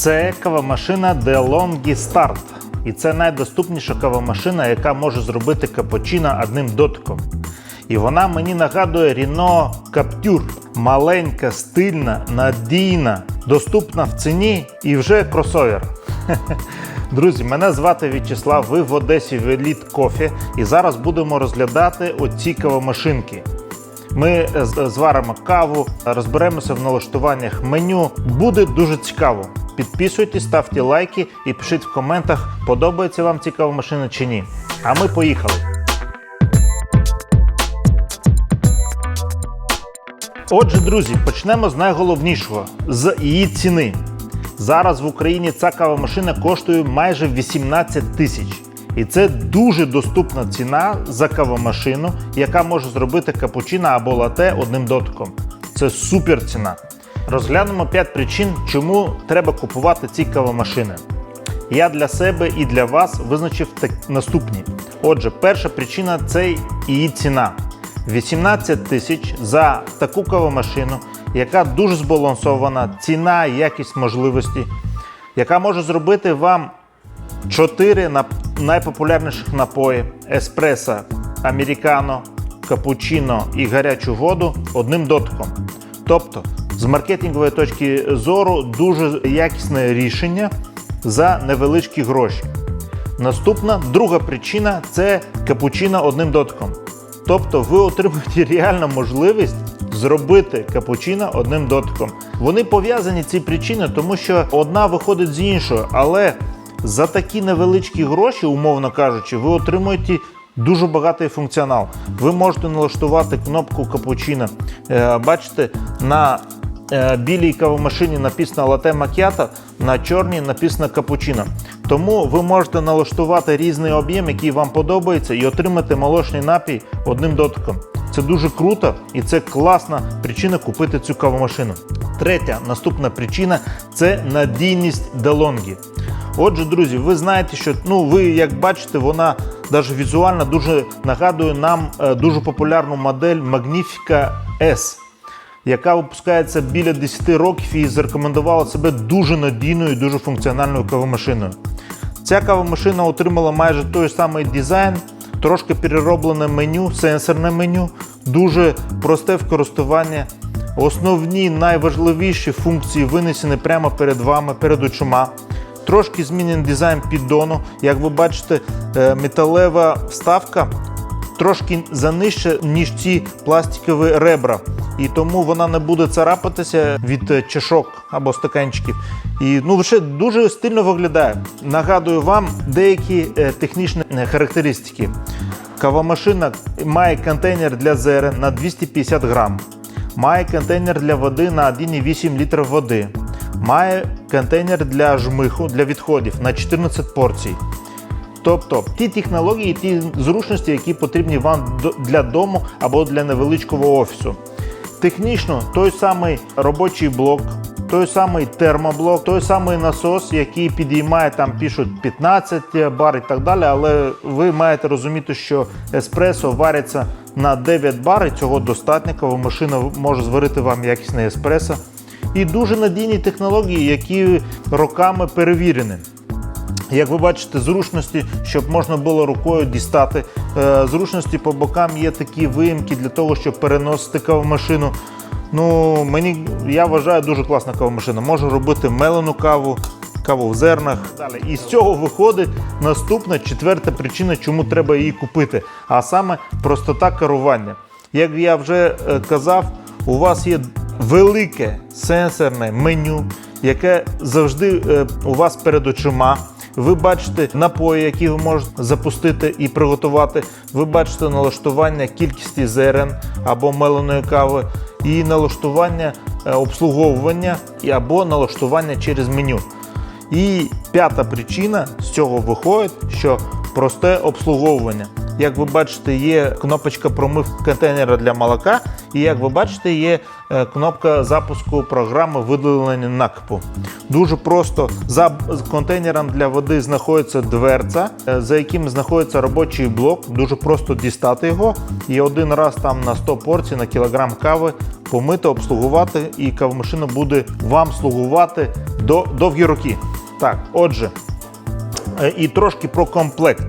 Це кавомашина DeLonghi Start. І це найдоступніша кавомашина, яка може зробити капучино одним дотком. І вона мені нагадує Renault Captur. Маленька, стильна, надійна, доступна в ціні і вже кросовер. Друзі, мене звати В'ячеслав, ви в Одесі в Elite Coffee і зараз будемо розглядати оці кавомашинки. Ми зваримо каву, розберемося в налаштуваннях меню. Буде дуже цікаво. Підписуйтесь, ставте лайки і пишіть в коментах, подобається вам ці кавомашини чи ні. А ми поїхали. Отже, друзі, почнемо з найголовнішого з її ціни. Зараз в Україні ця кавомашина коштує майже 18 тисяч. І це дуже доступна ціна за кавомашину, яка може зробити капучино або лате одним дотком. Це супер ціна. Розглянемо 5 причин, чому треба купувати ці кавомашини. Я для себе і для вас визначив наступні. Отже, перша причина це її ціна. 18 тисяч за таку кавомашину, яка дуже збалансована, ціна, якість можливості, яка може зробити вам 4 нап- найпопулярніших напої: еспресо, американо, капучино і гарячу воду одним дотком. Тобто, з маркетингової точки зору, дуже якісне рішення за невеличкі гроші. Наступна друга причина це капучино одним дотком. Тобто ви отримуєте реальну можливість зробити капучино одним дотком. Вони пов'язані ці причини, тому що одна виходить з іншою, але за такі невеличкі гроші, умовно кажучи, ви отримуєте дуже багатий функціонал. Ви можете налаштувати кнопку капучино. Е, Бачите, на білій кавомашині написано лате макіато, на чорній написано капучино. Тому ви можете налаштувати різний об'єм, який вам подобається, і отримати молочний напій одним дотком. Це дуже круто і це класна причина купити цю кавомашину. Третя наступна причина це надійність DeLonghi. Отже, друзі, ви знаєте, що ну ви як бачите, вона навіть візуально дуже нагадує нам е, дуже популярну модель Magnifica S яка випускається біля 10 років і зарекомендувала себе дуже надійною і дуже функціональною кавомашиною. Ця кавомашина отримала майже той самий дизайн, трошки перероблене меню, сенсорне меню, дуже просте в користуванні. Основні найважливіші функції винесені прямо перед вами, перед очима. Трошки змінений дизайн піддону. Як ви бачите, е, металева вставка трошки занижче, ніж ці пластикові ребра. І тому вона не буде царапатися від е, чашок або стаканчиків. І ну ще дуже стильно виглядає. Нагадую вам деякі е, технічні е, характеристики. Кавомашина має контейнер для зерен на 250 грам, має контейнер для води на 1,8 літра води, має контейнер для жмиху для відходів на 14 порцій. Тобто ті технології, ті зручності, які потрібні вам для дому або для невеличкого офісу. Технічно той самий робочий блок, той самий термоблок, той самий насос, який підіймає там пишуть 15 бар і так далі. Але ви маєте розуміти, що еспресо вариться на 9 бар, і цього достатньо. Кавомашина може зварити вам якісне еспресо. І дуже надійні технології, які роками перевірені. Як ви бачите, зручності, щоб можна було рукою дістати. Е, Зручності по бокам є такі виїмки для того, щоб переносити кавомашину. Ну, мені я вважаю дуже класна кавомашина. Можу робити мелену каву, каву в зернах. І з цього виходить наступна четверта причина, чому треба її купити, а саме простота керування. Як я вже е, казав, у вас є велике сенсорне меню, яке завжди е, у вас перед очима. Ви бачите напої, які ви можете запустити і приготувати. Ви бачите налаштування кількості зерен або меленої кави, і налаштування е, обслуговування або налаштування через меню. І п'ята причина з цього виходить, що просте обслуговування. Як ви бачите, є кнопочка промивки контейнера для молока, і як ви бачите, є е, кнопка запуску програми видалення накипу. Дуже просто за контейнером для води знаходиться дверця, е, за яким знаходиться робочий блок. Дуже просто дістати його і один раз там на 100 порцій на кілограм кави помити, обслугувати, і кавомашина буде вам слугувати до довгі роки. Так, отже, І трошки про комплект.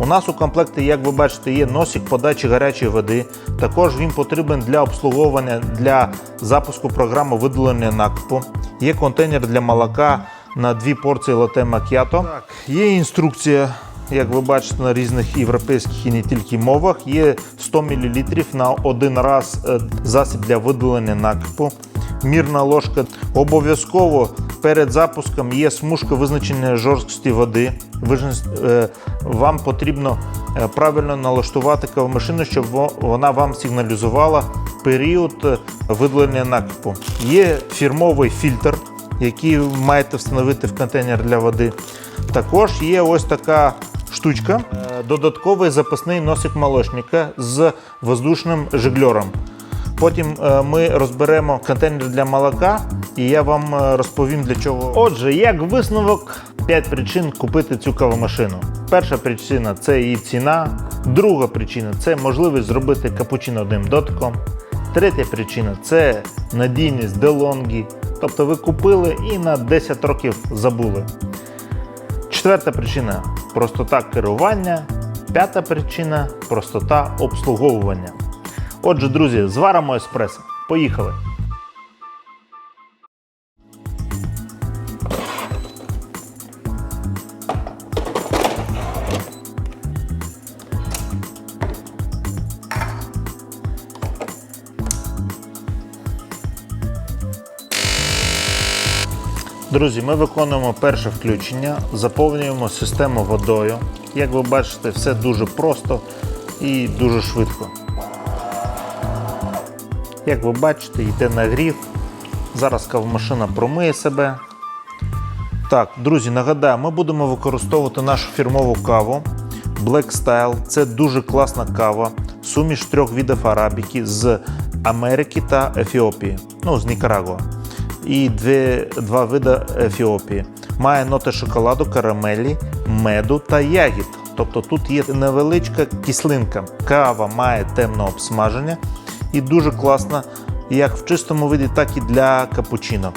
У нас у комплекті, як ви бачите, є носик подачі гарячої води. Також він потрібен для обслуговування для запуску програми видалення накипу. Є контейнер для молока на дві порції лате макіато. Є інструкція, як ви бачите, на різних європейських і не тільки мовах. Є 100 мл на один раз е, засіб для видалення накипу. Мірна ложка. Обов'язково перед запуском є смужка визначення жорсткості води. Ви ж, е, Вам потрібно е, правильно налаштувати кавомашину, щоб вона вам сигналізувала період е, видалення накипу. Є фірмовий фільтр, який маєте встановити в контейнер для води. Також є ось така штучка, додатковий запасний носик молочника з воздушним жигльором. Потім е, ми розберемо контейнер для молока, і я вам е, розповім для чого. Отже, як висновок, 5 причин купити цю кавомашину. Перша причина це її ціна. Друга причина це можливість зробити капучино одним дотком. Третя причина це надійність DeLonghi. Тобто ви купили і на 10 років забули. Четверта причина простота керування. П'ята причина простота обслуговування. Отже, друзі, зваримо еспресо. Поїхали. Друзі, ми виконуємо перше включення, заповнюємо систему водою. Як ви бачите, все дуже просто і дуже швидко. Як ви бачите, йде нагрів. Зараз кавомашина промиє себе. Так, друзі, нагадаю, ми будемо використовувати нашу фірмову каву Black Style. Це дуже класна кава, суміш трьох видів арабіки з Америки та Ефіопії, ну, з Нікарагуа. І дві, два види Ефіопії. Має ноти шоколаду, карамелі, меду та ягід. Тобто тут є невеличка кислинка. Кава має темне обсмаження і дуже класна як в чистому виді, так і для капучино.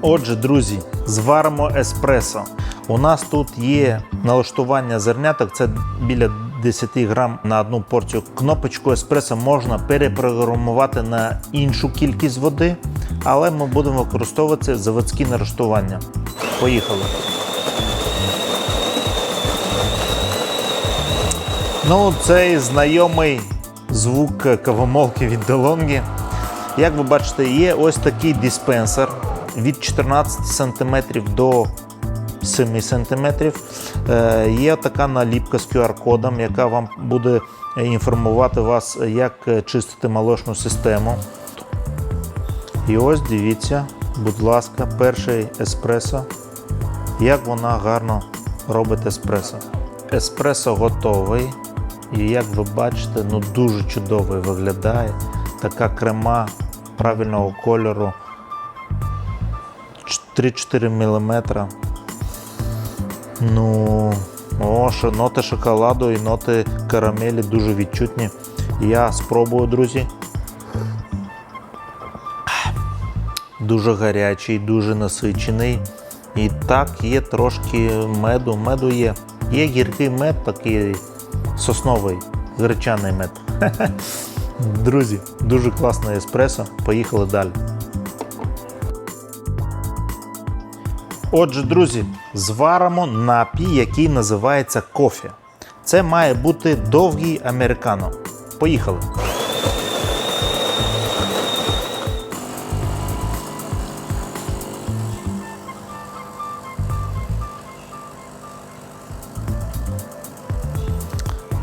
Отже, друзі, зваримо еспресо. У нас тут є налаштування зерняток, це біля 10 грам на одну порцію. Кнопочку еспресо можна перепрограмувати на іншу кількість води, але ми будемо використовувати заводські налаштування. Поїхали. Ну, цей знайомий звук кавомолки від DeLonghi. Як ви бачите, є ось такий диспенсер від 14 см до 7 см. Е, Є така наліпка з QR-кодом, яка вам буде інформувати вас, як чистити молочну систему. І ось дивіться, будь ласка, перший еспресо. Як вона гарно робить еспресо. Еспресо готовий. І як ви бачите, ну дуже чудово виглядає. Така крема правильного кольору 3-4 мм. Ну, о, ноти шоколаду і ноти карамелі дуже відчутні. Я спробую, друзі. Дуже гарячий, дуже насичений. І так, є трошки меду. Меду є. Є гіркий мед, такий сосновий, гречаний мед. Друзі, дуже класне еспресо. Поїхали далі. Отже, друзі, зваримо напій, який називається кофе. Це має бути довгий американо. Поїхали.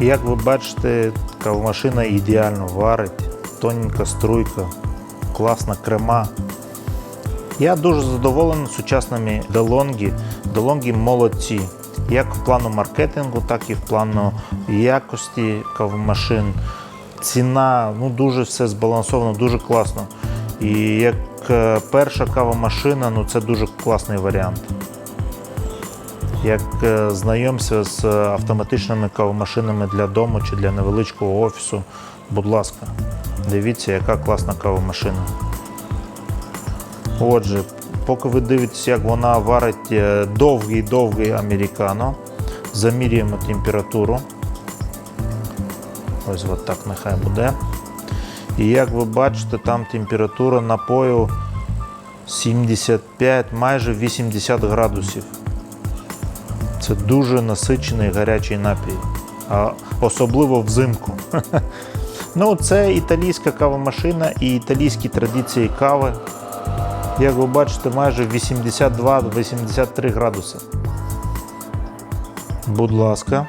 Як ви бачите, кавомашина ідеально варить, тоненька струйка, класна крема. Я дуже задоволений сучасними DeLonghi. DeLonghi молодці. як в плану маркетингу, так і в плану якості кавомашин. Ціна ну дуже все збалансовано, дуже класно. І як е, перша кавомашина, ну це дуже класний варіант. Як е, знайомся з е, автоматичними кавомашинами для дому чи для невеличкого офісу, будь ласка, дивіться, яка класна кавомашина. Отже, поки ви дивитесь, як вона варить е, довгий-довгий американо, замірюємо температуру. Ось от так нехай буде. І як ви бачите, там температура напою 75, майже 80 градусів. Це дуже насичений гарячий напій, а особливо взимку. Ну, це італійська кавомашина і італійські традиції кави. Як ви бачите, майже 82-83 градуси. Будь ласка.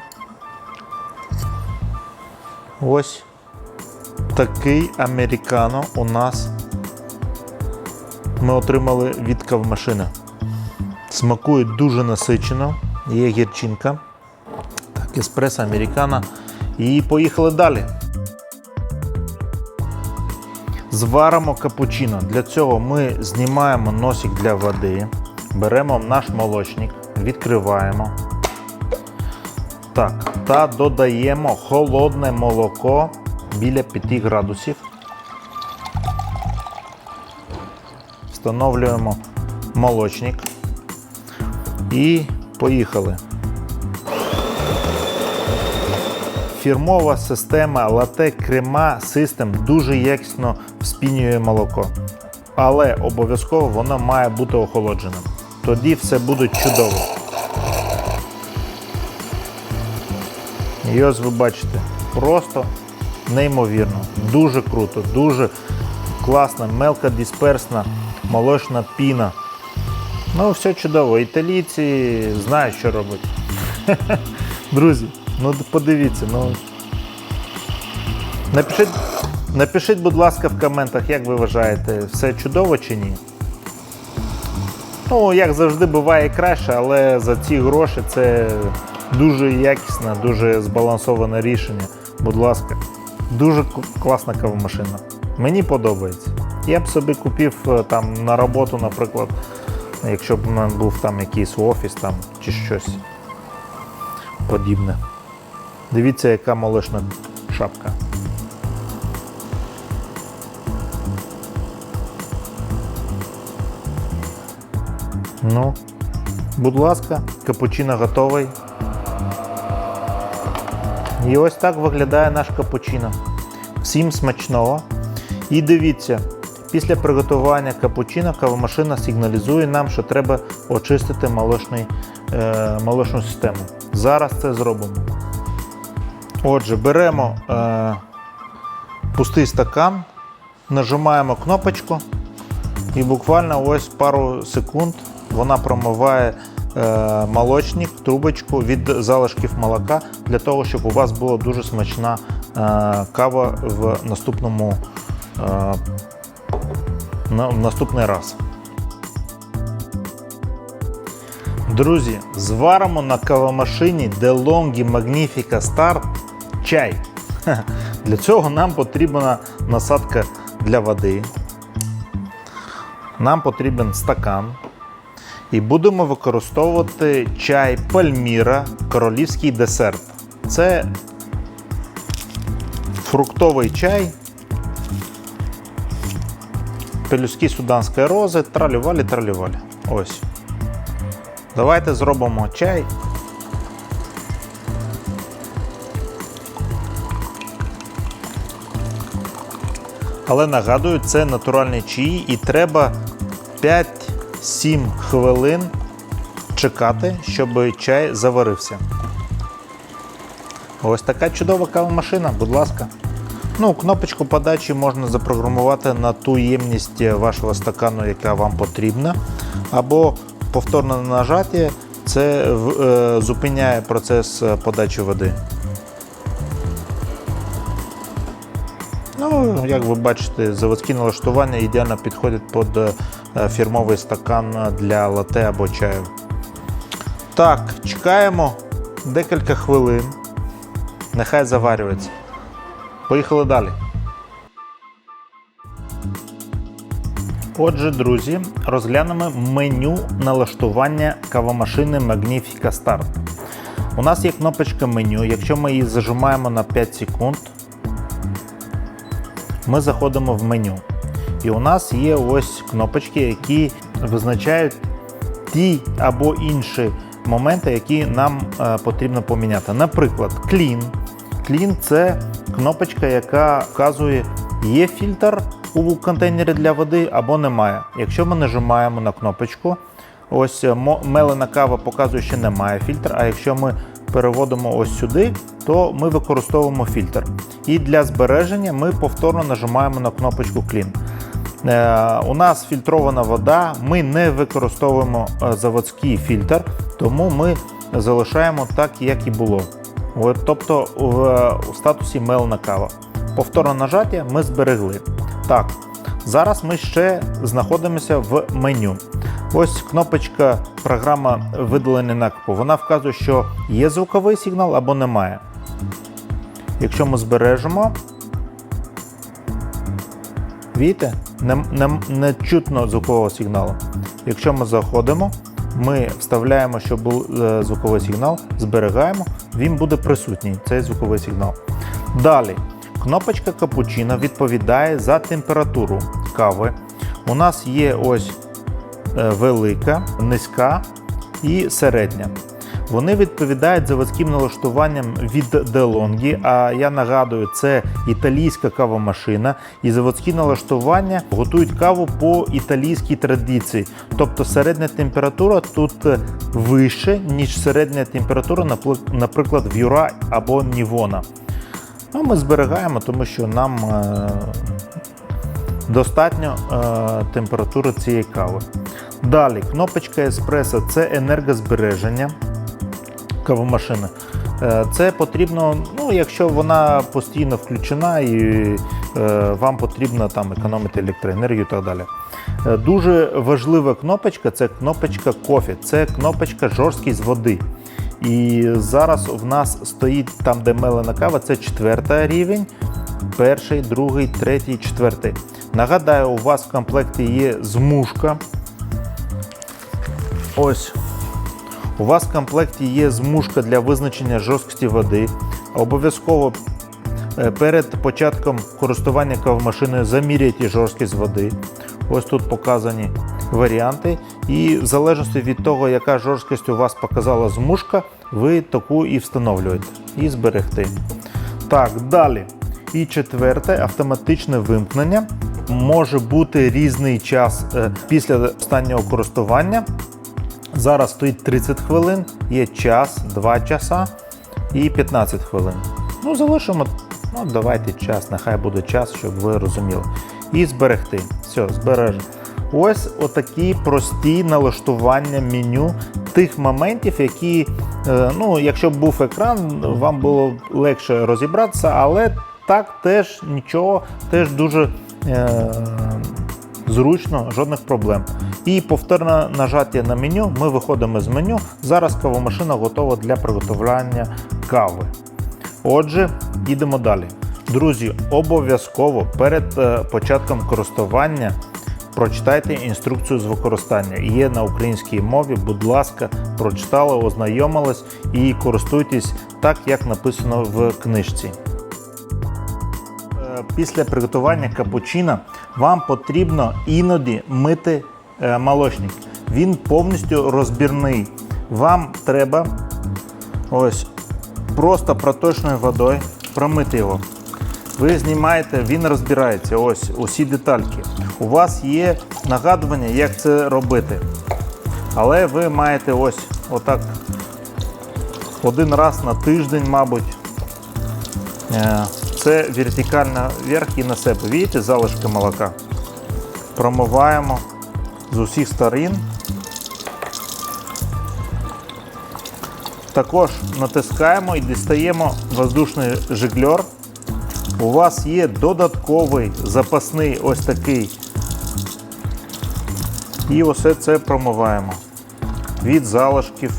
Ось такий американо у нас ми отримали від кавмашини. Смакує дуже насичено, є гірчинка. Так, еспресо американо. І поїхали далі. Зваримо капучино. Для цього ми знімаємо носик для води, беремо наш молочник, відкриваємо. Так, та додаємо холодне молоко біля 5 градусів. Встановлюємо молочник і поїхали. Фірмова система Latte Crema System дуже якісно вспінює молоко. Але обов'язково воно має бути охолодженим. Тоді все буде чудово. І ось ви бачите, просто неймовірно, дуже круто, дуже класна, мелкодисперсна молочна піна. Ну, все чудово. Італійці знають, що робити. Друзі, ну подивіться, ну. Напишіть, напишіть, будь ласка, в коментах, як ви вважаєте, все чудово чи ні. Ну, як завжди, буває краще, але за ці гроші це дуже якісне, дуже збалансоване рішення. Будь ласка, дуже класна кавомашина. Мені подобається. Я б собі купив е, там на роботу, наприклад, якщо б у мене був там якийсь офіс там, чи щось подібне. Дивіться, яка молочна шапка. Ну, будь ласка, капучино готовий. І ось так виглядає наш капучино. Всім смачного. І дивіться, після приготування капучино кавомашина сигналізує нам, що треба очистити молочний, е, молочну систему. Зараз це зробимо. Отже, беремо е, пустий стакан, нажимаємо кнопочку і буквально ось пару секунд вона промиває е, молочник, трубочку від залишків молока для того, щоб у вас була дуже смачна е, кава в наступному е, в наступний раз. Друзі, зваримо на кавомашині DeLonghi Magnifica Start чай. Для цього нам потрібна насадка для води. Нам потрібен стакан. І будемо використовувати чай Пальміра, королівський десерт. Це фруктовий чай, пелюстки суданської рози, тралювалі, тралювалі. Ось. Давайте зробимо чай. Але нагадую, це натуральний чай і треба 5-7 хвилин чекати, щоб чай заварився. Ось така чудова кавомашина, будь ласка. Ну, кнопочку подачі можна запрограмувати на ту ємність вашого стакану, яка вам потрібна. Або повторне нажаття це е, зупиняє процес е, подачі води. Ну, як ви бачите, заводські налаштування ідеально підходять під е, фірмовий стакан для лате або чаю. Так, чекаємо декілька хвилин. Нехай заварюється. Поїхали далі. Отже, друзі, розглянемо меню налаштування кавомашини Magnifica Start. У нас є кнопочка меню. Якщо ми її зажимаємо на 5 секунд, ми заходимо в меню. І у нас є ось кнопочки, які визначають ті або інші моменти, які нам е, потрібно поміняти. Наприклад, Clean. Clean – це кнопочка, яка вказує, є фільтр у контейнері для води або немає. Якщо ми нажимаємо на кнопочку, ось е, мелена кава показує, що немає фільтр. А якщо ми переводимо ось сюди, то ми використовуємо фільтр. І для збереження ми повторно нажимаємо на кнопочку Clean. Е, У нас фільтрована вода, ми не використовуємо е, заводський фільтр, тому ми залишаємо так, як і було. Тобто в, у статусі мелена кава. Повторне нажаття ми зберегли. Так, зараз ми ще знаходимося в меню. Ось кнопочка програма видалення накипу. Вона вказує, що є звуковий сигнал або немає. Якщо ми збережемо, Видите? Не, не, не чутно звукового сигналу. Якщо ми заходимо, ми вставляємо, щоб був е, звуковий сигнал, зберігаємо, він буде присутній, цей звуковий сигнал. Далі, кнопочка капучино відповідає за температуру кави. У нас є ось е, велика, низька і середня. Вони відповідають заводським налаштуванням від DeLonghi, а я нагадую, це італійська кавомашина, і заводські налаштування готують каву по італійській традиції. Тобто середня температура тут вище, ніж середня температура, наприклад, в Юра або Нівона. Ну, ми зберігаємо, тому що нам е, достатньо е, температури цієї кави. Далі, кнопочка еспресо це енергозбереження кавомашини. Е, Це потрібно, ну, якщо вона постійно включена і е, вам потрібно там економити електроенергію і так далі. Е, Дуже важлива кнопочка це кнопочка кофі, це кнопочка жорсткість води. І зараз в нас стоїть там, де мелена кава, це четвертий рівень, перший, другий, третій, четвертий. Нагадаю, у вас в комплекті є змушка. Ось у вас в комплекті є змушка для визначення жорсткості води. Обов'язково е, перед початком користування кавомашиною заміряйте жорсткість води. Ось тут показані варіанти. І в залежності від того, яка жорсткість у вас показала змушка, ви таку і встановлюєте. І зберегти. Так, далі. І четверте автоматичне вимкнення. Може бути різний час е, після останнього користування. Зараз стоїть 30 хвилин, є час, 2 часа і 15 хвилин. Ну, залишимо, ну, давайте час, нехай буде час, щоб ви розуміли. І зберегти. Все, збережемо. Ось отакі прості налаштування меню тих моментів, які, е, ну, якщо б був екран, вам було легше розібратися, але так теж нічого, теж дуже. Е- Зручно, жодних проблем. І повторне нажаття на меню. Ми виходимо з меню. Зараз кавомашина готова для приготування кави. Отже, йдемо далі. Друзі, обов'язково перед е, початком користування прочитайте інструкцію з використання. Є на українській мові. Будь ласка, прочитали, ознайомились і користуйтесь так, як написано в книжці. Е, Після приготування капучино вам потрібно іноді мити молочник. Він повністю розбірний. Вам треба ось просто проточною водою промити його. Ви знімаєте, він розбирається. Ось усі детальки. У вас є нагадування, як це робити. Але ви маєте ось отак один раз на тиждень, мабуть. Е, Це вертикально вверх і на себе. Видите, залишки молока. Промиваємо з усіх сторін. Також натискаємо і дістаємо воздушний жиглер. У вас є додатковий запасний ось такий. І усе це промиваємо від залишків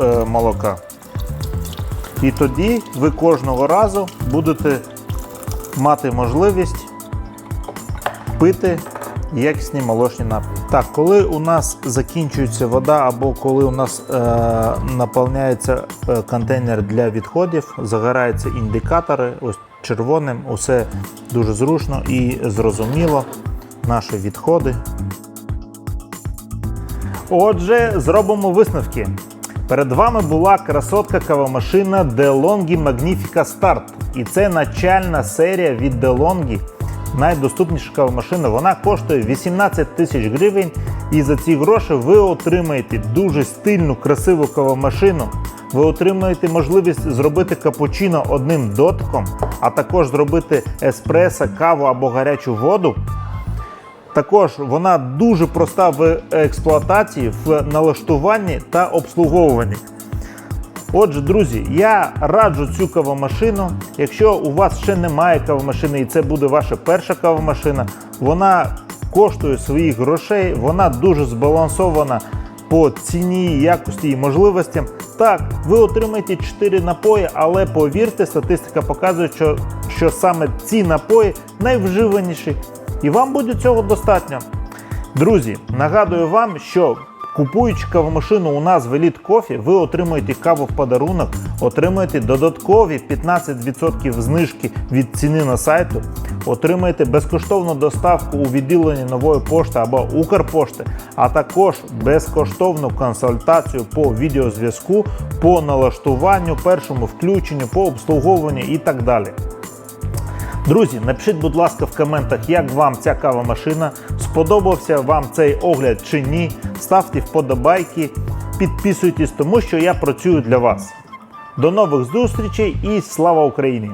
е, молока. І тоді ви кожного разу будете мати можливість пити якісні молочні напої. Так, коли у нас закінчується вода, або коли у нас е, наповняється е, контейнер для відходів, загораються індикатори, ось червоним, усе дуже зручно і зрозуміло. Наші відходи. Отже, зробимо висновки. Перед вами була красотка кавомашина DeLonghi Magnifica Start. І це начальна серія від DeLonghi. Найдоступніша кавомашина. Вона коштує 18 тисяч гривень. І за ці гроші ви отримаєте дуже стильну, красиву кавомашину. Ви отримаєте можливість зробити капучино одним дотком, а також зробити еспресо, каву або гарячу воду. Також вона дуже проста в експлуатації, в налаштуванні та обслуговуванні. Отже, друзі, я раджу цю кавомашину. Якщо у вас ще немає кавомашини і це буде ваша перша кавомашина, вона коштує своїх грошей, вона дуже збалансована по ціні, якості і можливостям. Так, ви отримаєте 4 напої, але повірте, статистика показує, що, що саме ці напої найвживаніші, і вам буде цього достатньо. Друзі, нагадую вам, що купуючи кавомашину у нас в Elite Coffee, ви отримуєте каву в подарунок, отримуєте додаткові 15% знижки від ціни на сайту, отримаєте безкоштовну доставку у відділенні нової пошти або Укрпошти, а також безкоштовну консультацію по відеозв'язку, по налаштуванню, першому включенню, по обслуговуванню і так далі. Друзі, напишіть, будь ласка, в коментах, як вам ця кавомашина, сподобався вам цей огляд чи ні. Ставте вподобайки, підписуйтесь, тому що я працюю для вас. До нових зустрічей і слава Україні!